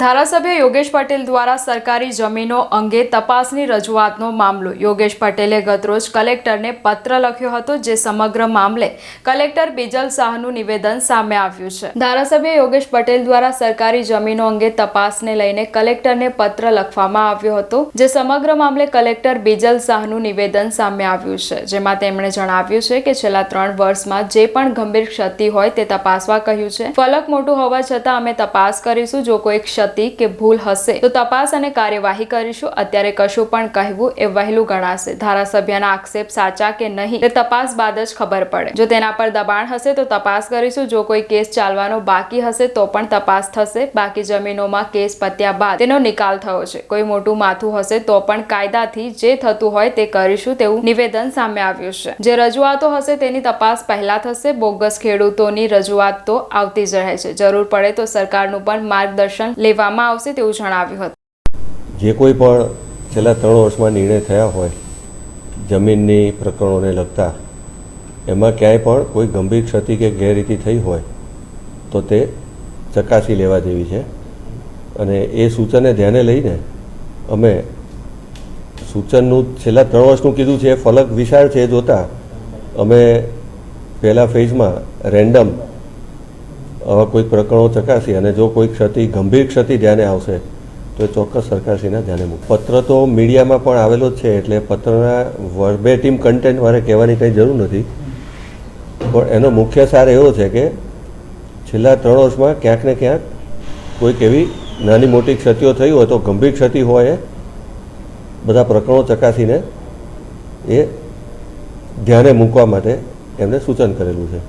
ધારાસભ્ય યોગેશ પટેલ દ્વારા સરકારી જમીનો અંગે તપાસની રજૂઆતનો મામલો. યોગેશ પટેલે ગતરોજ કલેક્ટરને પત્ર લખ્યો હતો જે સમગ્ર મામલે કલેક્ટર બિજલ શાહનું નિવેદન સામે આવ્યું છે. ધારાસભ્ય યોગેશ પટેલ દ્વારા સરકારી જમીનો અંગે તપાસને લઈને કલેક્ટરને પત્ર લખવામાં આવ્યો હતો, જે સમગ્ર મામલે કલેક્ટર બિજલ શાહનું નિવેદન સામે આવ્યું છે. જેમાં તેમણે જણાવ્યું છે કે છેલ્લા ત્રણ વર્ષમાં જે પણ ગંભીર ક્ષતિ હોય તે તપાસવા કહ્યું છે. ફલક મોટું હોવા છતાં અમે તપાસ કરીશું, જો કોઈ ક્ષતિ કે ભૂલ હશે, તો તપાસ અને કાર્યવાહી કરીશું. અત્યારે કશું પણ કહેવું એ વહેલું ગણાશે. ધારાસભ્યના આક્ષેપ સાચા કે નહીં તે તપાસ બાદ જ ખબર પડે. જો તેના પર દબાણ હશે, તો તપાસ કરીશું. જો કોઈ કેસ ચાલવાનો બાકી હશે, તો પણ તપાસ થશે. બાકી જમીનોમાં કેસ પત્યા બાદ તેનો નિકાલ થયો છે. કોઈ મોટું માથું હશે, તો પણ કાયદાથી જે થતું હોય તે કરીશું તેવું નિવેદન સામે આવ્યું છે. જે રજૂઆતો હશે, તેની તપાસ પહેલા થશે. બોગસ ખેડૂતોની રજૂઆત તો આવતી જ રહે છે. જરૂર પડે તો સરકારનું પણ માર્ગદર્શન લેવામાં આવશે તેવું જણાવ્યું હતું. જે કોઈ પણ છેલ્લા ત્રણ વર્ષમાં નિર્ણય થયા હોય, જમીનની પ્રકરણોને લગતા, એમાં ક્યાંય પણ કોઈ ગંભીર ક્ષતિ કે ગેરરીતિ થઈ હોય, તો તે ચકાસી લેવા જેવી છે. અને એ સૂચનને ધ્યાને લઈને અમે સૂચનનું છેલ્લા ત્રણ વર્ષનું કીધું છે ફલક વિશાળ છે જોતાં અમે પહેલા ફેઝમાં રેન્ડમ આવા કોઈક પ્રકરણો ચકાસી અને જો કોઈ ક્ષતિ, ગંભીર ક્ષતિ ધ્યાને આવશે, તો એ ચોક્કસ સરકારશ્રીના ધ્યાને મૂક પત્ર તો મીડિયામાં પણ આવેલો જ છે, એટલે પત્રના વર્બેટિમ કન્ટેન્ટ મારે કહેવાની કંઈ જરૂર નથી. પણ એનો મુખ્ય સાર એવો છે કે છેલ્લા ત્રણ વર્ષમાં ક્યાંક ને ક્યાંક કોઈક એવી નાની મોટી ક્ષતિઓ થઈ હોય તો ગંભીર ક્ષતિ હોય બધા પ્રકરણો ચકાસીને એ ધ્યાને મૂકવા માટે એમને સૂચન કરેલું છે.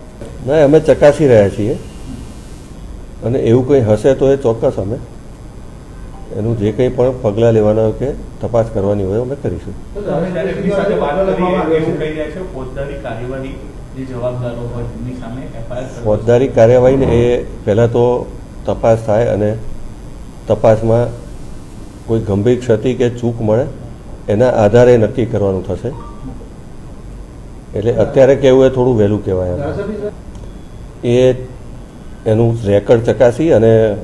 ના, અમે ચકાસી રહ્યા છીએ. અને એવું કંઈ હશે તો એ ચોક્કસ અમે એનું જે કંઈ પણ પગલાં લેવાના હોય કે તપાસ કરવાની હોય અમે કરીશું. ફોજદારી કાર્યવાહીને એ પહેલાં તો તપાસ થાય અને તપાસમાં કોઈ ગંભીર ક્ષતિ કે ચૂક મળે એના આધારે નક્કી કરવાનું થશે. એટલે અત્યારે કહેવું એ થોડું વહેલું કહેવાય. એ એનું રેકર્ડ ચકાસી અને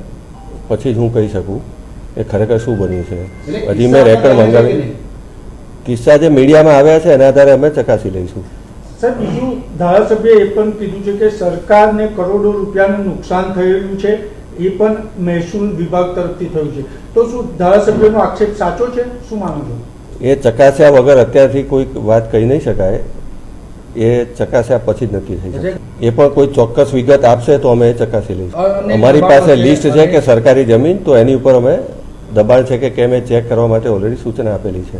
પછી જ હું કહી શકું એ ખરેખર શું બન્યું છે. હજી મેં રેકર્ડ મંગાવી કિસ્સા જે મીડિયામાં આવ્યા છે એના આધારે અમે ચકાસી લઈશું. સર બીજું ધારાસભ્યએ એ પણ કીધું છે કે સરકારને કરોડો રૂપિયાનું નુકસાન થયેલું છે એ પણ મહેસૂલ વિભાગ તરફથી થયું છે. તો શું ધારાસભ્યનો આક્ષેપ સાચો છે? શું માનો છો? એ ચકાસ્યા વગર અત્યારથી કોઈ વાત કહી નહીં શકાય. એ ચકાસ્યા પછી જ નક્કી થઈ શકે. એ પણ કોઈ ચોક્કસ વિગત આપશે તો અમે એ ચકાસી લઈશું. અમારી પાસે લિસ્ટ છે કે સરકારી જમીન તો એની ઉપર અમે દબાણ છે કે કેમ એ ચેક કરવા માટે ઓલરેડી સૂચના આપેલી છે.